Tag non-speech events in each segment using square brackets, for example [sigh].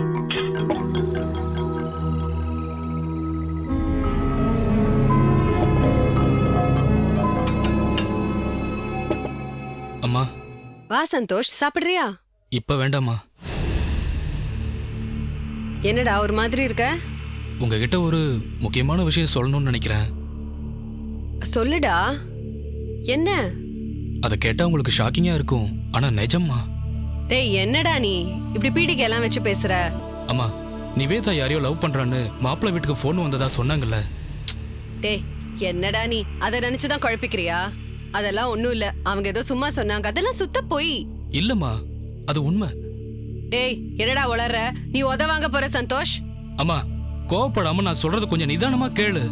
அம்மா. வா சந்தோஷ். சாப்பிடுறியா? இப்ப வேண்டாம்மா. என்னடா ஒரு மாதிரி இருக்க? உங்ககிட்ட ஒரு முக்கியமான விஷயம் சொல்லணும்னு நினைக்கிறேன். சொல்லுடா. என்ன? அதை கேட்டா உங்களுக்கு ஷாக்கிங்கா இருக்கும். ஆனா நிஜம்மா? டேய் என்னடா நீ? இப்படி பீடிகை எல்லாம் வச்சு பேசுற? அம்மா நிவேதா யாரையோ லவ் பண்றான்னு மாப்பிள்ளை வீட்டுக்கு ஃபோன் வந்ததா சொன்னாங்கல்ல. டேய் என்னடா நீ? அதை நினைச்சுதான் குழப்பிக்கிறியா? அதெல்லாம் ஒண்ணும் இல்ல. அவங்க ஏதோ சும்மா சொன்னாங்க. அதெல்லாம் சுத்த போய். இல்லம்மா அது உண்மை. டேய் என்னடா உளற நீ உத வாங்க போற சந்தோஷ்? அம்மா கோவப்படாம நான் சொல்றது கொஞ்சம் நிதானமா கேளு.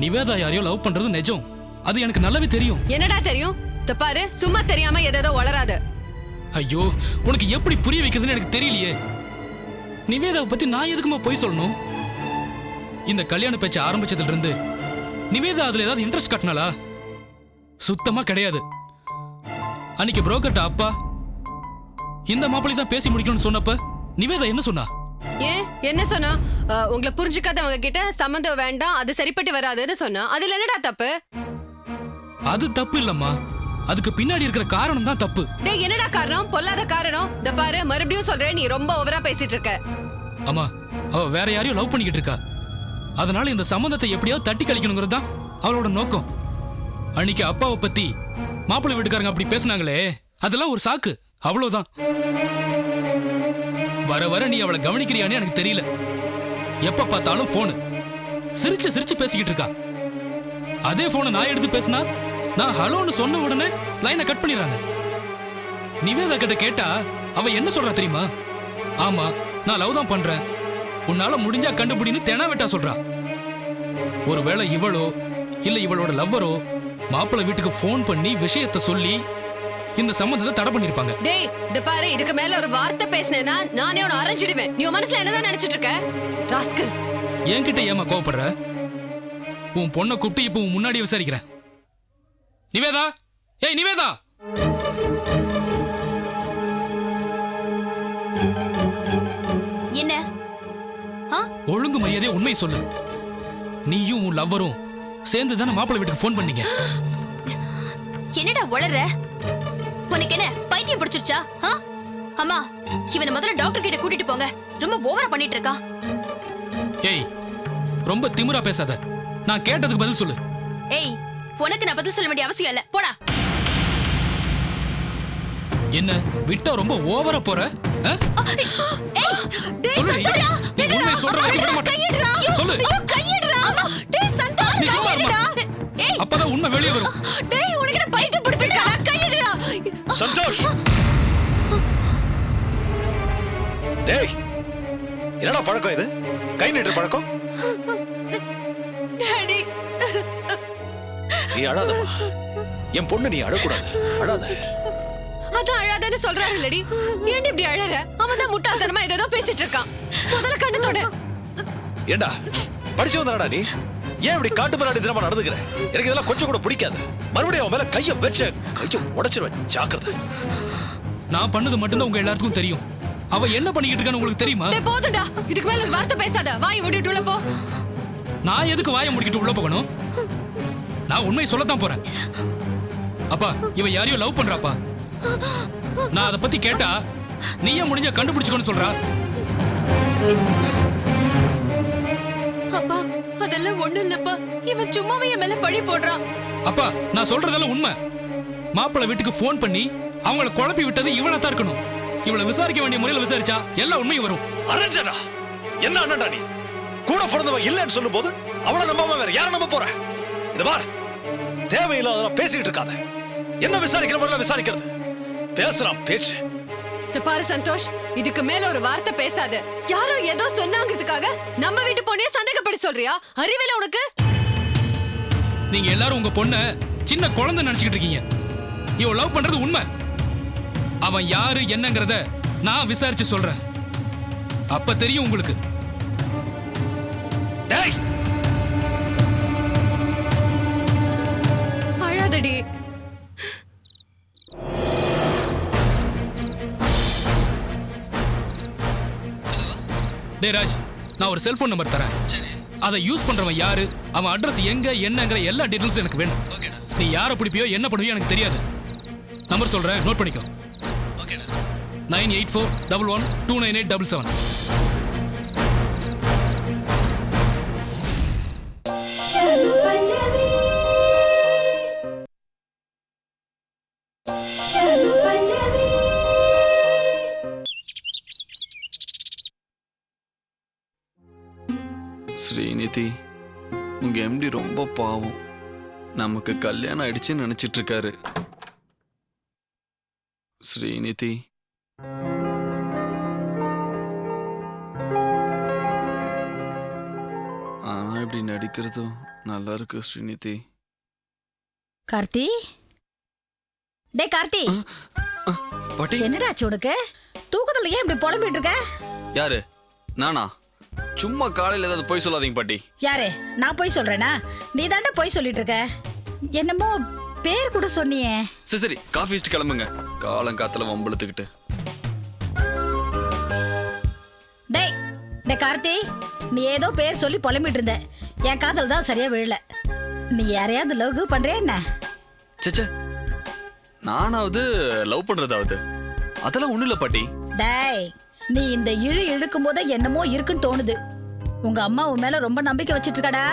நிவேதா யாரையோ லவ் பண்றது நிஜம். அது எனக்கு நல்லாவே தெரியும். என்னடா தெரியும்? பாரு சும்மா தெரியாம எதேதோ உளராத ஐயோ உனக்கு எப்படி புரிய வைக்கிறதுன்னு எனக்கு தெரியலையே. நிவேதாவை பத்தி நான் எதுக்குமா போய் சொல்லணும்? இந்த கல்யாண பேச்ச ஆரம்பிச்சதுல இருந்து நிவேதா அதுல ஏதாவது இன்ட்ரெஸ்ட் காட்டினாளா? சுத்தமா கிடையாது. அன்னைக்கு புரோக்கர்ட்ட அப்பா இந்த மாப்பிள்ளை தான் பேசி முடிக்கணும்னு சொன்னப்ப நிவேதா என்ன சொன்னா? ஏன்? என்ன சொன்னா? உங்களை புரிஞ்சுக்காதவங்க கிட்ட சம்மந்தம் வேண்டாம் அது சரிப்பட்டு வராதுன்னு சொன்னா. அதுல என்னடா தப்பு? அது தப்பு இல்லம்மா. அதுக்கு பின்னாடி இருக்கிற காரணம் தான் தப்பு. டேய் என்னடா காரணம்? பொல்லாத காரணம்? இந்த பாரு மறுபடியும் சொல்றேன் நீ ரொம்ப ஓவரா பேசிட்டு இருக்க. அம்மா அவ வேற யாரையும் லவ் பண்ணிக்கிட்டு இருக்கா. அதனால இந்த சம்மந்தத்தை எப்படியாவது தட்டி கழிக்கணுங்கிறது தான் அவளோட நோக்கம். அன்னைக்கு அப்பாவை பத்தி மாப்பிள்ளை வீட்டுக்காரங்க அப்படி பேசுனாங்களே அதெல்லாம் ஒரு சாக்கு. அவ்வளவுதான். வர வர நீ அவளை கவனிக்கிறியான்னு எனக்கு தெரியல. எப்ப பார்த்தாலும் போனு சிரிச்சு சிரிச்சு பேசிக்கிட்டு இருக்கா. அதே போனை நான் எடுத்து பேசினா நான் ஹலோன்னு சொன்ன உடனே லைனை கட் பண்ணிடுறாங்க. நிவேதா கிட்ட கேட்டா அவ என்ன சொல்றா தெரியுமா? ஆமா நான் லவ் தான் பண்றேன். உன்னால முடிஞ்சா கண்டுபிடின்னு தெனா வெட்டா சொல்றா. ஒருவேளை இவளோ இல்ல இவளோட லவ்வரோ மாப்பிள்ளை வீட்டுக்கு ஃபோன் பண்ணி விஷயத்த சொல்லி இந்த சம்மந்தத்தை தடை பண்ணிருப்பாங்க. டேய் இந்த பாரு இதுக்கு மேல ஒரு வார்த்தை பேசினேன்னா நானே உன்னை அரைஞ்சிடுவேன். நீ உன் மனசுல என்னதான் நினைச்சிட்டு இருக்க? ராஸ்கல். என்கிட்ட ஏமா கோவப்படுற? உன் பொண்ணை கூப்பிட்டு இப்போ உன் முன்னாடி விசாரிக்கிறேன். நிவேதா? ஏய் நிவேதா! என்ன? ஒழுங்கு மரியாதையா உண்மை சொல்லு. நீயும் உன் லவ்வரும் சேர்ந்து தானே மாப்பிள்ளை வீட்டுக்கு ஃபோன் பண்ணீங்க? என்னடா உளற? உனக்கு என்ன பைத்தியம் பிடிச்சிருச்சா? அம்மா இவனை முதல்ல டாக்டர் கிட்ட கூட்டிட்டு போங்க. ரொம்ப ஓவரா பண்ணிட்டு இருக்கான். ஏய் ரொம்ப திமிரா பேசாத. நான் கேட்டதுக்கு பதில் சொல்லு. ஏய் உனக்கு நான் பதில் சொல்ல வேண்டிய அவசியம் இல்ல. போடா. என்ன விட்டா ரொம்ப ஓவரா போற? அப்பதான் உண்மை வெளியே வரும். சந்தோஷ்! டேய் என்னடா பழக்கம் இது? கை நீட்டுற பழக்கம்? நீ அழாதம்மா. என் பொண்ணு நீ அழக்கூடாது. அழாத. அதான் அழாதன்னு சொல்றாரு இல்லடி ஏன் இப்படி அழற? அவன் தான் முட்டாள்தனமா ஏதோ பேசிட்டு இருக்கான். முதல்ல கண்ணு தொடு. ஏண்டா? படிச்சு வந்தாடா நீ? ஏன் இப்படி காட்டு மிராடி தினமா நடந்துக்கிற? எனக்கு இதெல்லாம் கொஞ்சம் கூட பிடிக்காது. மறுபடியும் அவன் மேல கைய வச்ச கைய உடைச்சிருவேன். ஜாக்கிரதை. நான் பண்ணது மட்டும்தான் உங்க எல்லாருக்கும் தெரியும். அவ என்ன பண்ணிக்கிட்டு இருக்கான்னு உங்களுக்கு தெரியுமா? டேய் போதும்டா. இதுக்கு மேல ஒரு வார்த்தை பேசாத. வாய் ஓடிட்டு உள்ள போ. நான் எதுக்கு வாயை முடிக்கிட்டு உள்ள போகணும்? நான் உண்மையை சொல்லத்தான் போறேன். அப்பா இவ யாரையோ லவ் பண்றாப்பா. நான் அதை பத்தி கேட்டா நீயே முடிஞ்ச கண்டுபிடிச்சுக்கோன்னு சொல்றா. அப்பா அதெல்லாம் ஒண்ணும் இல்லப்பா. இவன் சும்மாவே என் மேல பழி போடுறான் அப்பா நான் சொல்றதெல்லாம் உண்மை. மாப்பிள்ளை வீட்டுக்கு ஃபோன் பண்ணி அவங்கள குழப்பி விட்டது இவளா தான் இருக்கணும். இவளை விசாரிக்க வேண்டிய முறையில் விசாரிச்சா எல்லா உண்மையும் வரும். அரஞ்சனா என்ன அண்ணன்டா நீ? கூட பிறந்தவன் இல்லைன்னு சொல்லும் போது அவளை நம்பாம வேற யாரை நம்ப போற? இது பார். தேவையில்லாத பேசிக்கிட்டு இருக்காத. என்ன விசாரிக்கிற மாதிரி விசாரிக்கிறது? பேசுறான் பேச்சு. பாரு சந்தோஷ் இதுக்கு மேல ஒரு வார்த்தை பேசாத. யாரோ ஏதோ சொன்னாங்கிறதுக்காக நம்ம வீட்டு பொண்ணைய சந்தேகப்படி சொல்றியா? அறிவில உனக்கு? நீங்க எல்லாரும் உங்க பொண்ண சின்ன குழந்தை நினைச்சுக்கிட்டு இருக்கீங்க. இவ லவ் பண்றது உண்மை. அவன் யாரு என்னங்கறத நான் விசாரிச்சு சொல்றேன். அப்ப தெரியும் உங்களுக்கு. டேய்! அழாதடி டேய் ராஜ் நான் ஒரு செல்போன் நம்பர் தரேன். அதை யூஸ் பண்றவன் யாரு? அவன் அட்ரஸ் எங்க என்னங்கிற எல்லா டீடைல்ஸும் எனக்கு வேணும். நீ யாரை பிடிப்பியோ என்ன பண்ணுவியோ எனக்கு தெரியாது. நம்பர் சொல்றேன் நோட் பண்ணிக்கோ. Nine eight four double one two nine eight double seven. Srinidhi உங்க எம்டி ரொம்ப பாவம். நமக்கு கல்யாணம் ஆயிடுச்சுன்னு நினைச்சிட்டு இருக்காரு ஸ்ரீநிதி. ஆனா இப்படி நடிக்கிறதும் நல்லா இருக்கு ஸ்ரீநிதி. கார்த்தி? டே கார்த்தி! பாட்டி. என்னடா ஆச்சு உனக்கு? தூக்கத்துல ஏன் இப்படி புலம்பிட்டு இருக்க? யாரு? நானா? சும்மா காலையில ஏதாவது போய் சொல்லாதீங்க பாட்டி. யாரு? நான் போய் சொல்றேனா? நீ தாண்டா போய் சொல்லிட்டு இருக்க. என்னமோ பேர் கூட சொன்னியே. சரி சரி காஃபி வச்சுட்டு கிளம்புங்க. காலங்காத்துல வம்பளுத்துக்கிட்டு டேய் டே கார்த்தி நீ ஏதோ பேர் சொல்லி புலம்பிட்டு இருந்த. என் காதல் தான் சரியா விழல. நீ யாரையாவது லவ் பண்றியா என்ன? சேச்சே நானாவது லவ் பண்றதாவது? அதெல்லாம் ஒண்ணும் இல்ல பாட்டி. டேய் நீ இந்த இழு இழுக்கும் போதே என்னமோ இருக்குன்னு தோணுது. உங்க அம்மா உன் மேல ரொம்ப நம்பிக்கை வச்சிட்டு இருக்காடா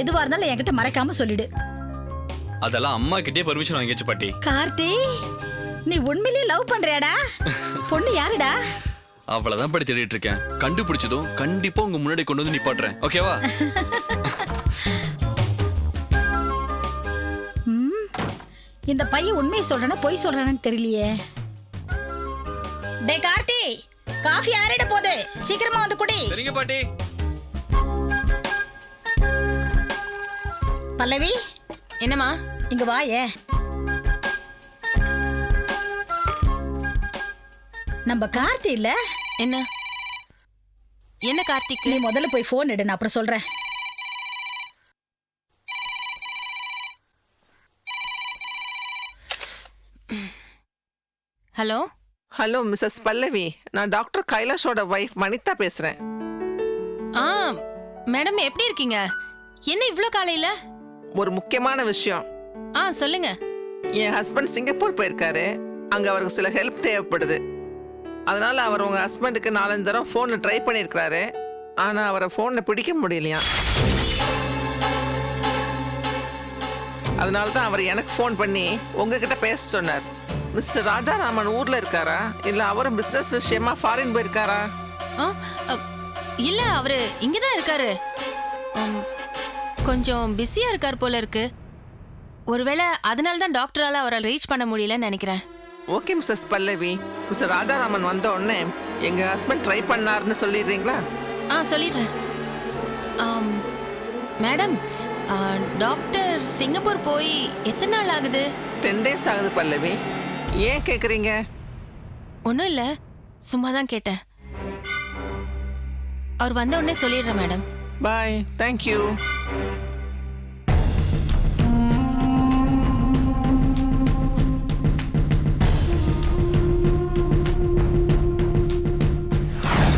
எதுவா இருந்தாலும் என்கிட்ட மறைக்காம சொல்லிடு. அதெல்லாம் அம்மா கிட்டே பர்மிஷன் வாங்கியாச்சு பாட்டி. கார்த்தி நீ உண்மையிலேயே லவ் பண்றியாடா? பொண்ணு யாருடா? அவ்வளவுதான் படி தேடிட்டு இருக்கேன் கண்டுபிடிச்சதும் கண்டிப்பா உங்க முன்னாடி கொண்டு வந்து நிப்பாட்டுறேன். ஓகேவா [laughs] இந்த பையன் உண்மையை சொல்றானா பொய் சொல்றானான்னு தெரியலையே. டே கார்த்தி! காஃபி ஆறிட போகுது சீக்கிரமா வந்து குடி. சரிங்க பாட்டி. பல்லவி என்னம்மா? இங்க வா ஏ. நம்ம கார்த்தி இல்ல? என்ன? என்ன கார்த்திக் நீ முதல்ல போய் ஃபோன் எடு நான் அப்புறம் சொல்றேன். ஹலோ? ஹலோ மிஸ்ஸஸ் பல்லவி நான் டாக்டர் கைலாஷோட ஒய்ஃப் வனிதா பேசுறேன். ஆ மேடம் எப்படி இருக்கீங்க? என்ன இவ்ளோ காலையில? ஒரு முக்கியமான விஷயம். ஆ சொல்லுங்க. என் ஹஸ்பண்ட் சிங்கப்பூர் போயிருக்காரு. அங்க அவருக்கு சில ஹெல்ப் தேவைப்படுது. அதனால அவர் உங்க ஹஸ்பண்டுக்கு நாலஞ்சு தடவை ஃபோனில் ட்ரை பண்ணியிருக்கிறாரு. ஆனா அவரை ஃபோனில் பிடிக்க முடியலையா அதனால தான் அவர் எனக்கு ஃபோன் பண்ணி உங்ககிட்ட பேச சொன்னார். மிஸ்டர் ராஜாராமன் ஊர்ல இருக்காரா? இல்ல அவரும் பிசினஸ் விஷயமா ஃபாரின் போயிருக்காரா? ஆ அ, இல்ல அவரு இங்கதான் இருக்காரு. உம், கொஞ்சம் பிஸியா இருக்கார் போல இருக்கு. ஒருவேளை அதனால தான் டாக்டரால அவரை ரீச் பண்ண முடியலன்னு நினைக்கிறேன். Okay Mrs Pallavi. Mr Rajaraman வந்த உடனே எங்க ஹஸ்பண்ட் ட்ரை பண்ணாருன்னு சொல்லிடுறீங்களா? ஆ சொல்லிடுறேன். ஆம், மேடம் ஆ, டாக்டர் சிங்கப்பூர் போய் எத்தனை நாள் ஆகுது? டென் டேஸ் ஆகுது பல்லவி. ஏன் கேக்குறீங்க? ஒன்றும் இல்லை. சும்மா தான் கேட்டேன். அவர் வந்த உடனே சொல்லிடுறேன் மேடம். பாய் தேங்க்யூ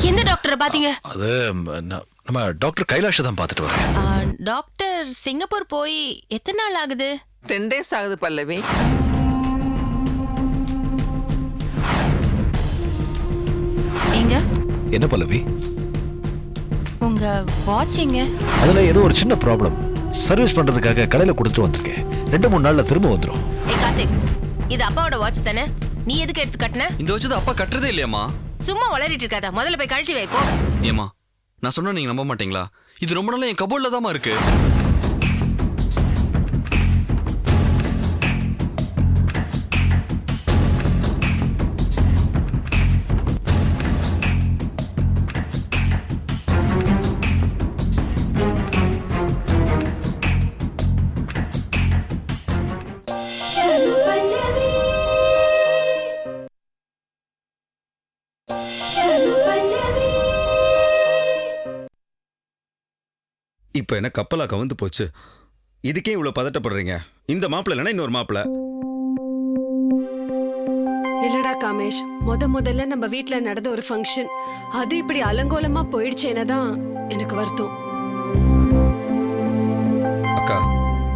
எந்த டாக்டரை பார்த்தீங்க அது ம, ந- நம்ம டாக்டர் கைலாஷை தான் பார்த்துட்டு வரேன் ஆ, டாக்டர் சிங்கப்பூர் போய் எத்தனை நாள் ஆகுது? டென் டேஸ் ஆகுது பல்லவி. எங்க என்ன பல்லவி? உங்க வாட்ச் எங்க? அதுல ஏதோ ஒரு சின்ன ப்ராப்ளம் சர்வீஸ் பண்றதுக்காக கடையில கொடுத்துட்டு வந்திருக்கேன். ரெண்டு மூணு நாள்ல திரும்ப வந்துடும் ஏ கார்த்திக் இது அப்பாவோட வாட்ச் தானே? நீ எதுக்கு எடுத்து கட்டின? இந்த வச்சது அப்பா கட்டுறதே இல்லையாம்மா. சும்மா வளரிட்டு இருக்காத. முதல்ல போய் கழட்டி வை போ. ஏமா நான் சொன்னா நீங்க நம்ப மாட்டீங்களா? இது ரொம்ப நாளா என் கபோர்ட்ல தாமா இருக்கு. இப்போ என்ன கப்பலா கவுந்து போச்சு? இதுக்கே இவ்வளோ பதட்டப்படுறீங்க. இந்த மாப்பிள்ள இல்லைன்னா இன்னொரு மாப்பிள்ள இல்லடா காமேஷ் முத முதல்ல நம்ம வீட்ல நடந்த ஒரு ஃபங்க்ஷன் அது இப்படி அலங்கோலமா போயிடுச்சேன்னு தான் எனக்கு வருத்தம். அக்கா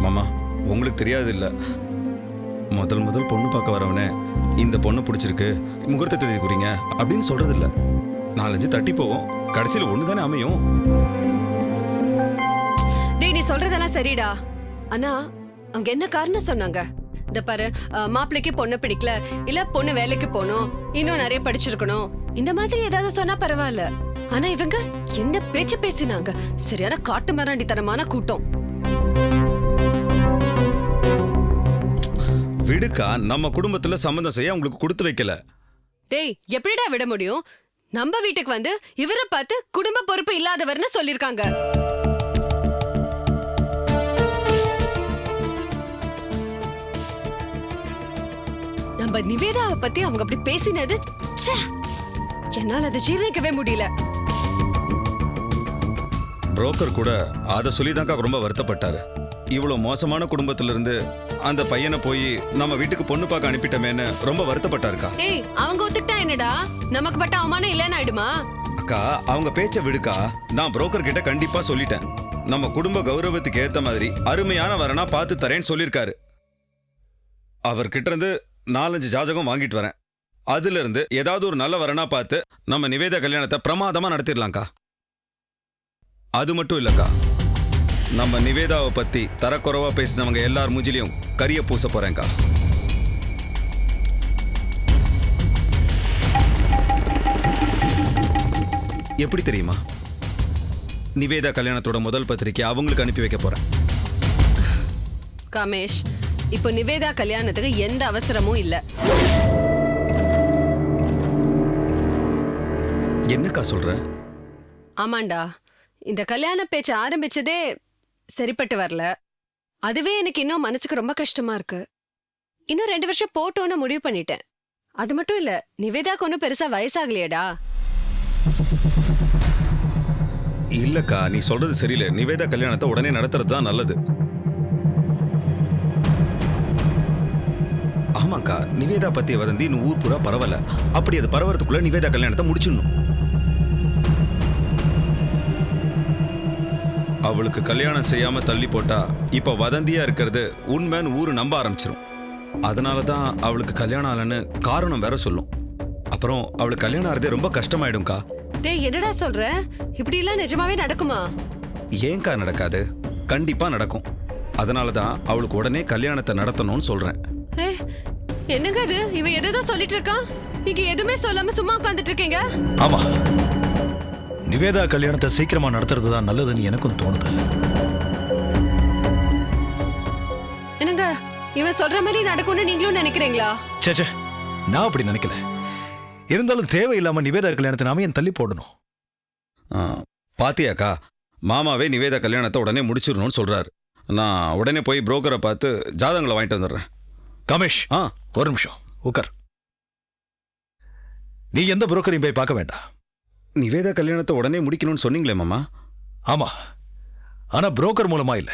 மாமா உங்களுக்கு தெரியாது இல்ல முதல் முதல் பொண்ணு பார்க்க வரவனே இந்த பொண்ணு பிடிச்சிருக்கு முகூர்த்த தேதி குறிங்க அப்படின்னு சொல்றது இல்ல நாலஞ்சு தட்டி போவோம் கடைசியில் ஒன்று தானே அமையும். சொல்றதெல்லாம் சரிடா. ஆனா அவங்க என்ன காரணம் சொன்னாங்க? இந்த பாரு மாப்பிள்ளைக்கு பொண்ணு பிடிக்கல இல்ல பொண்ணு வேலைக்கு போகணும் இன்னும் நிறைய படிச்சிருக்கணும் இந்த மாதிரி ஏதாவது சொன்னா பரவாயில்ல. ஆனா இவங்க என்ன பேச்சு பேசினாங்க? சரியான காட்டு மராண்டித்தனமான கூட்டம். விடுக்கா நம்ம குடும்பத்துல சம்மந்தம் செய்ய உங்களுக்கு கொடுத்து வைக்கல. டேய் எப்படிடா விட முடியும்? நம்ம வீட்டுக்கு வந்து இவரை பார்த்து குடும்ப பொறுப்பு இல்லாதவர்னு சொல்லிருக்காங்க நம்ம நிவேதாவை பத்தி அவங்க அப்படி பேசினது! என்னால அதை ஜீரணிக்கவே முடியல. புரோக்கர் கூட அதை சொல்லி ரொம்ப வருத்தப்பட்டாரு. இவ்வளோ மோசமான குடும்பத்துல இருந்து அந்த பையனை போய் நம்ம வீட்டுக்கு பொண்ணு பார்க்க அனுப்பிட்டமேன்னு ரொம்ப வருத்தப்பட்டாருக்கா. ஏய் அவங்க ஒத்துக்கிட்டா என்னடா? நமக்கு பட்ட அவமானம் இல்லைன்னு ஆயிடுமா? அக்கா அவங்க பேச்ச விடுக்கா? நான் புரோக்கர் கிட்ட கண்டிப்பா சொல்லிட்டேன். நம்ம குடும்ப கௌரவத்துக்கு ஏத்த மாதிரி அருமையான வரனா பார்த்து தரேன்னு சொல்லியிருக்காரு. அவர்கிட்ட இருந்து நாலஞ்சு ஜாதகம் வாங்கிட்டு வரேன். அதுல இருந்து ஏதாவது ஒரு நல்ல வரனா பார்த்து நம்ம நிவேதா கல்யாணத்தை பிரமாதமா நடத்திடலாம்க்கா. அது மட்டும் இல்லைக்கா. நம்ம நிவேதாவை பத்தி தரக்குறைவா பேசினவங்க எல்லார் மூஞ்சிலையும் கரிய பூச போகிறேங்க்கா எப்படி தெரியுமா? நிவேதா கல்யாணத்தோட முதல் பத்திரிக்கை அவங்களுக்கு அனுப்பி வைக்க போறேன். காமேஷ் இப்போ நிவேதா கல்யாணத்துக்கு எந்த அவசரமும் இல்ல. என்னக்கா சொல்ற? ஆமாண்டா. இந்த கல்யாண பேச்சு ஆரம்பிச்சதே சரிப்பட்டு வரல. அதுவே எனக்கு இன்னும் மனசுக்கு ரொம்ப கஷ்டமா இருக்கு. இன்னும் ரெண்டு வருஷம் போட்டோன்னு முடிவு பண்ணிட்டேன். அது மட்டும் இல்ல நிவேதாக்கு ஒன்றும் பெருசா வயசாகலையேடா. இல்லக்கா நீ சொல்றது சரியில்லை. நிவேதா கல்யாணத்தை உடனே நடத்துறது தான் நல்லது. ஆமாக்கா நிவேதா பத்திய வதந்தி இன்னும் ஊர் பூரா பரவல. அப்படி அது பரவறதுக்குள்ள நிவேதா கல்யாணத்தை முடிச்சிடணும். அவளுக்கு கல்யாணம் செய்யாம தள்ளி போட்டா இப்ப வதந்தியா இருக்கிறது உண்மைன்னு ஊரு நம்ப ஆரம்பிச்சிரும். அதனால தான் அவளுக்கு கல்யாணம் ஆகலன்னு காரணம் வேற சொல்லும். அப்புறம் அவளுக்கு கல்யாணம் ஆகிறதே ரொம்ப கஷ்டமாயிடும்க்கா. டேய் என்னடா சொல்ற? இப்படி எல்லாம் நிஜமாவே நடக்குமா? ஏன்க்கா நடக்காது? கண்டிப்பா நடக்கும். அதனால தான் அவளுக்கு உடனே கல்யாணத்தை நடத்தணும்னு சொல்றேன். என்னங்க அது இவன் எதோ சொல்லிட்டு இருக்கான் நீங்க எதுவுமே சொல்லாம சும்மா உட்கார்ந்துட்டு இருக்கீங்க ஆமா. நிவேதா கல்யாணத்தை சீக்கிரமா நடத்துறது தான் நல்லதுன்னு எனக்கும் தோணுது. என்னங்க இவன் சொல்ற மாதிரி நடக்கும்னு நீங்களும் நினைக்கிறீங்களா? ச்சே ச்சே. நான் அப்படி நினைக்கல. இருந்தாலும் தேவையில்லாம நிவேதா கல்யாணத்தை நாம ஏன் தள்ளி போடணும்? ஆ, பாத்தியாக்கா மாமாவே நிவேதா கல்யாணத்தை உடனே முடிச்சிடணும்னு சொல்றாரு. நான் உடனே போய் புரோக்கரை பார்த்து ஜாதகங்களை வாங்கிட்டு வந்துடுறேன். கமேஷ். ஆ ஒரு நிமிஷம். உட்கார் நீ எந்த புரோக்கரையும் போய் பார்க்க வேண்டாம். நிவேதா கல்யாணத்தை உடனே முடிக்கணும்னு சொன்னீங்களே மாமா? ஆமா. ஆனா புரோக்கர் மூலமா இல்ல.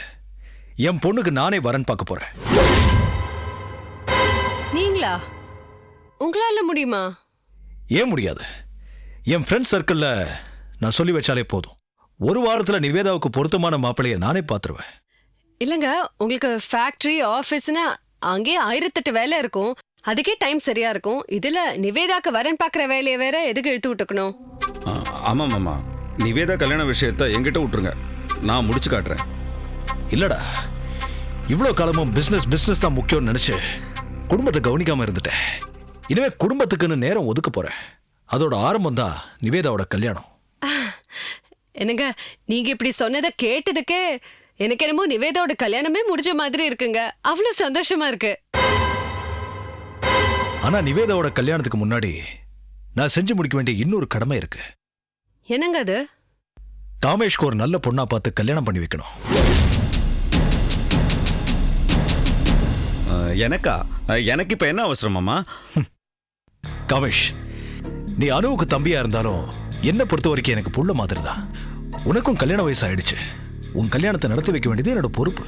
என் பொண்ணுக்கு நானே வரன் பார்க்க போறேன். நீங்களா? உங்களால முடியுமா? ஏன் முடியாது? என் ஃப்ரெண்ட்ஸ் சர்க்கிள்ல நான் சொல்லி வச்சாலே போதும். ஒரு வாரத்துல நிவேதாவுக்கு பொருத்தமான மாப்பிள்ளைய நானே பார்த்துருவேன். இல்லங்க உங்களுக்கு ஃபேக்டரி ஆபீஸ்னா அங்கே ஆயிரத்தெட்டு வேலை இருக்கும். அதுக்கே டைம் சரியா இருக்கும். இதுல நிவேதாக்கு வரன் பாக்குற வேலையை வேற எதுக்கு இழுத்து விட்டுக்கணும்? ஆ, ஆமா மாமா. நிவேதா கல்யாண விஷயத்த என்கிட்ட விட்டுருங்க. நான் முடிச்சு காட்டுறேன். இல்லடா. இவ்வளோ காலமும் பிசினஸ் பிசினஸ் தான் முக்கியம்னு நினைச்சு குடும்பத்தை கவனிக்காம இருந்துட்டேன். இனிமே குடும்பத்துக்குன்னு நேரம் ஒதுக்க போறேன். அதோட ஆரம்பம் தான் நிவேதாவோட கல்யாணம். என்னங்க நீங்க இப்படி சொன்னதை கேட்டதுக்கே எனக்கு என்னமோ நிவேதாவோட கல்யாணமே முடிஞ்ச மாதிரி இருக்குங்க. அவ்வளவு சந்தோஷமா இருக்கு. ஆனா நிவேதாவோட கல்யாணத்துக்கு முன்னாடி நான் செஞ்சு முடிக்க வேண்டிய இன்னொரு கடமை இருக்கு. என்னங்க அது? காமேஷ்க்கு ஒரு நல்ல பொண்ணா பார்த்து கல்யாணம் பண்ணி வைக்கணும். எனக்கா? எனக்கு இப்ப என்ன அவசரம் மாமா? காமேஷ் நீ அனுவுக்கு தம்பியா இருந்தாலும் என்ன பொறுத்த வரைக்கும் எனக்கு புள்ள மாதிரி தான் உனக்கும் கல்யாண வயசு ஆயிடுச்சு. உன் கல்யாணத்தை நடத்தி வைக்க வேண்டியது என்னோட பொறுப்பு.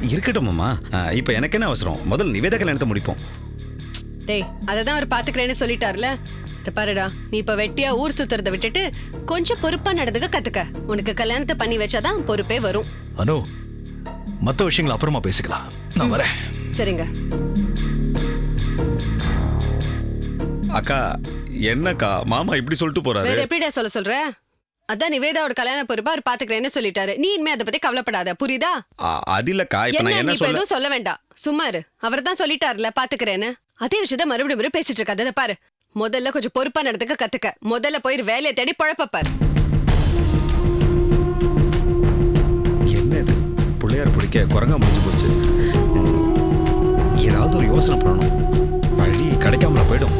இருக்கட்டும் மாமா. ஆ, இப்ப எனக்கு என்ன அவசரம்? முதல்ல நிவேதா கல்யாணத்தை முடிப்போம். டேய் அதை தான் அவர் பாத்துக்கிறேன்னு சொல்லிட்டார்ல. இத பாருடா நீ இப்ப வெட்டியா ஊர் சுத்துறதை விட்டுட்டு கொஞ்சம் பொறுப்பா நடந்துக்க கத்துக்க. உனக்கு கல்யாணத்தை பண்ணி வச்சாதான் பொறுப்பே வரும். அனு மத்த விஷயங்களை அப்புறமா பேசிக்கலாம். நான் வரேன். சரிங்க. அக்கா என்னக்கா? மாமா இப்படி சொல்லிட்டு போறாரு. எப்படிடா சொல்ல சொல்ற? அதான் நிவேதாவோட கல்யாண பொறுப்பா அவர் பாத்துக்கிறேன்னு சொல்லிட்டாரு. நீ இனிமே அதை பத்தி கவலைப்படாத புரியுதா? அது இல்லக்கா இப்ப நான் என்ன சொல்ல எதுவும் சொல்ல வேண்டாம். சும்மா இரு. அவர் தான் சொல்லிட்டாருல பாத்துக்கிறேன்னு. அதே விஷயத்த மறுபடியும் மறுபடியும் பேசிட்டு இருக்காது இதை பாரு. முதல்ல கொஞ்சம் பொறுப்பா நடந்துக்க கத்துக்க. முதல்ல போய் வேலையை தேடி பழப்பப்பார் என்ன இது? பிள்ளையார் பிடிக்க குரங்கா முடிஞ்சு போச்சு. ஏதாவது ஒரு யோசனை பண்ணணும். வழி கிடைக்காமல போயிடும்.